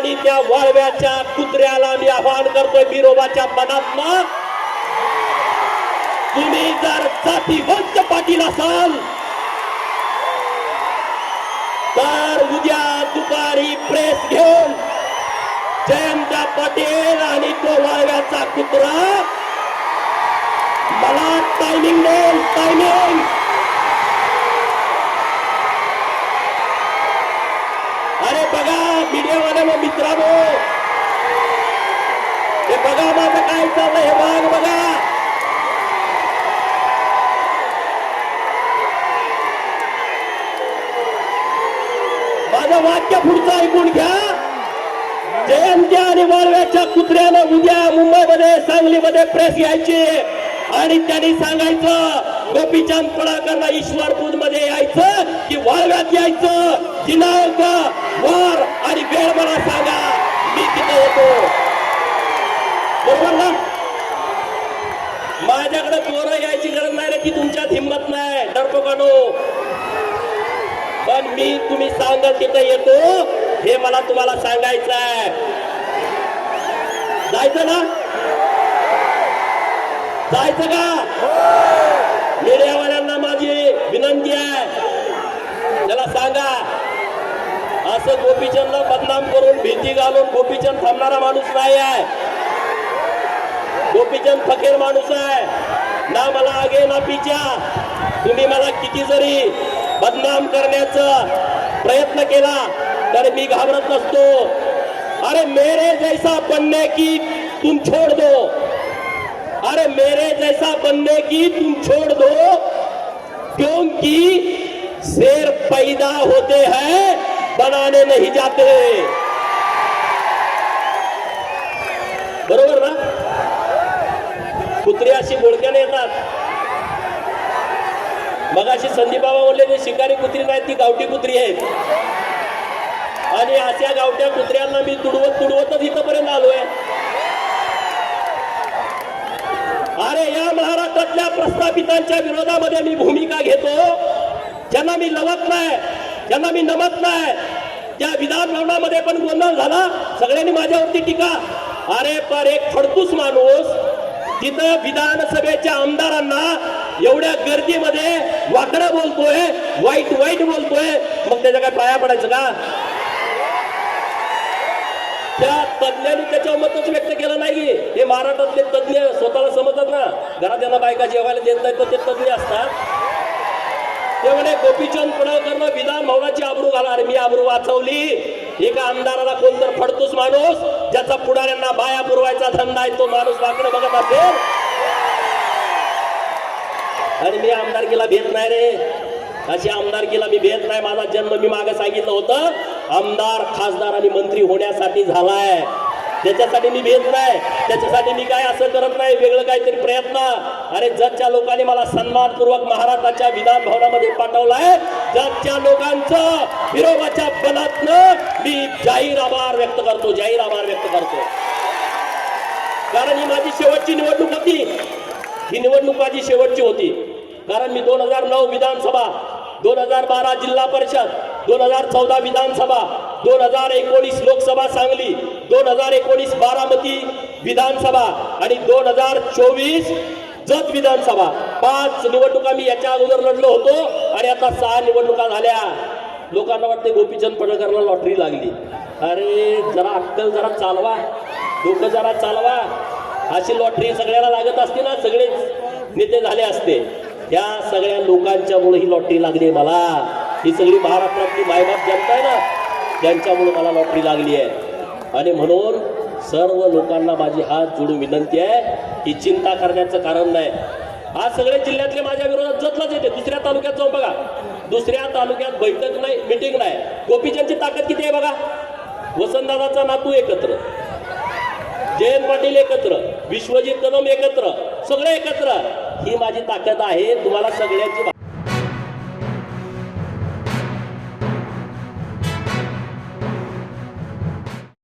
आणि त्या वाळव्याच्या कुत्र्याला मी आव्हान करतोय बिरोबाच्या मनात तुम्ही जर जातीवंत पाटील असाल तर उद्या दुपारी प्रेस घेऊन जयंत पाटील आणि तो वाळव्याचा कुत्रा मला टायमिंग देईल टायमिंग अरे बघा मीडियावाले मग मित्रांनो. हे बघा माझं काय चाललंय हे भाग बघा. माझं वाक्य पुढचं ऐकून घ्या. जयंत्या आणि वाळव्याच्या कुत्र्यानं उद्या मुंबईमध्ये सांगलीमध्ये प्रेस घ्यायची आणि त्यांनी सांगायचं गोपीचंद पडाकरला ईश्वरपूरमध्ये यायचं की वाळव्यात यायचं. दिनांक वार आणि वेळ मला सांगा मी तिथे येतो. बरोबर ना? माझ्याकडे पोरं यायची गरज नाही रे ती तुमच्यात हिंमत नाही. डरपोकानो पण मी तुम्ही सांगाल तिथे येतो हे मला तुम्हाला सांगायचं आहे. जायचं ना? जायचं का? असं बदनाम करून भीती घालून गोपीचंद थांबणारा माणूस नाही आहे. गोपीचंद फकीर माणूस आहे. ना मला आगे, ना पिच्या तुम्ही मला किती जरी बदनाम करण्याचा प्रयत्न केला, तर मी घाबरत नसतो. अरे मेरे जैसा बनने की तुम छोड़ दो. अरे मेरे जैसा बनने की तुम छोड़ दो, क्योंकि शेर पैदा होते हैं बनाने नहीं जाते। बरोबर ना? कुत्री अशी बोडक्याने येतात. मग अशी संदीप बाबा म्हणले ते शिकारी कुत्री नाही ती गावठी कुत्री आहेत. आणि अशा गावठ्या कुत्र्यांना मी तुडवत तुडवतच इथपर्यंत आलोय. अरे या महाराष्ट्रातल्या प्रस्थापितांच्या विरोधामध्ये मी भूमिका घेतो ज्यांना मी लवत नाही. त्यांना मी नमत नाही. त्या विधानभवनामध्ये पण गोंधळ झाला. सगळ्यांनी माझ्यावरती टीका. अरे पर एक फडतूस माणूस तिथं विधानसभेच्या आमदारांना एवढ्या गर्दीमध्ये वाकडं बोलतोय वाईट वाईट बोलतोय. मग त्याच्या काय पाया पडायचं का? त्या तज्ञांनी त्याच्यावर मतच व्यक्त केलं नाही. हे महाराष्ट्रातले तज्ञ स्वतःला समजतात ना. घरात त्यांना बायका जेवायला देत नाही तर ते तज्ञ असतात. ते म्हणे गोपीचंद पडळकरनं विधान भवनाची आबरू घाला अरे मी आबरू वाचवली. एका आमदाराला कोणतर फडतोच माणूस ज्याचा पुढाऱ्यांना बाया पुरवायचा धंदा आहे तो माणूस वाकडे बघत असेल. आणि मी आमदारकीला भेट नाही रे. अशी आमदारकीला मी भेट नाही. माझा जन्म मी मागे सांगितलं होतं. आमदार खासदार आणि मंत्री होण्यासाठी झालाय. त्याच्यासाठी मी भेट नाही त्याच्यासाठी मी काय असं करत नाही वेगळं काहीतरी प्रयत्न. अरे जगच्या लोकांनी मला सन्मानपूर्वक महाराष्ट्राच्या विधान भवनामध्ये पाठवलाय जगच्या लोकांचं विरोधाच्या बलातनं मी जाहीर आभार व्यक्त करतो जाहीर आभार व्यक्त करतो. कारण ही माझी शेवटची निवडणूक होती. ही निवडणूक माझी शेवटची होती. कारण मी दोन हजार नऊ विधानसभा दोन हजार बारा जिल्हा परिषद दोन हजार चौदा विधानसभा दोन हजार एकोणीस लोकसभा सांगली दोन हजार एकोणीस बारामती विधानसभा आणि दोन हजार चोवीस जत विधानसभा. पाच निवडणुका मी याच्या अगोदर लढलो होतो आणि आता सहा निवडणुका झाल्या. लोकांना वाटते गोपीचंद पडळकरला लॉटरी लागली. अरे जरा अक्कल जरा चालवा. डोकं जरा चालवा. अशी लॉटरी सगळ्याला लागत असते ना सगळेच नेते झाले असते. या सगळ्या लोकांच्यामुळे ही लॉटरी लागली आहे मला. ही सगळी महाराष्ट्रातली मायबाप जनता आहे ना त्यांच्यामुळं मला लॉटरी लागली आहे. आणि म्हणून सर्व लोकांना माझी हात जोडून विनंती आहे की चिंता करण्याचं कारण नाही. आज सगळे जिल्ह्यातले माझ्या विरोधात जतलाच येते. दुसऱ्या तालुक्यात जाऊन बघा. दुसऱ्या तालुक्यात बैठक नाही मिटिंग नाही. गोपीचंदची ताकद किती आहे बघा? वसंतदादाचा नातू एकत्र. जयंत पाटील एकत्र. विश्वजित कदम एकत्र. सगळे एकत्र. ही माझी ताकद आहे. तुम्हाला सगळ्यांची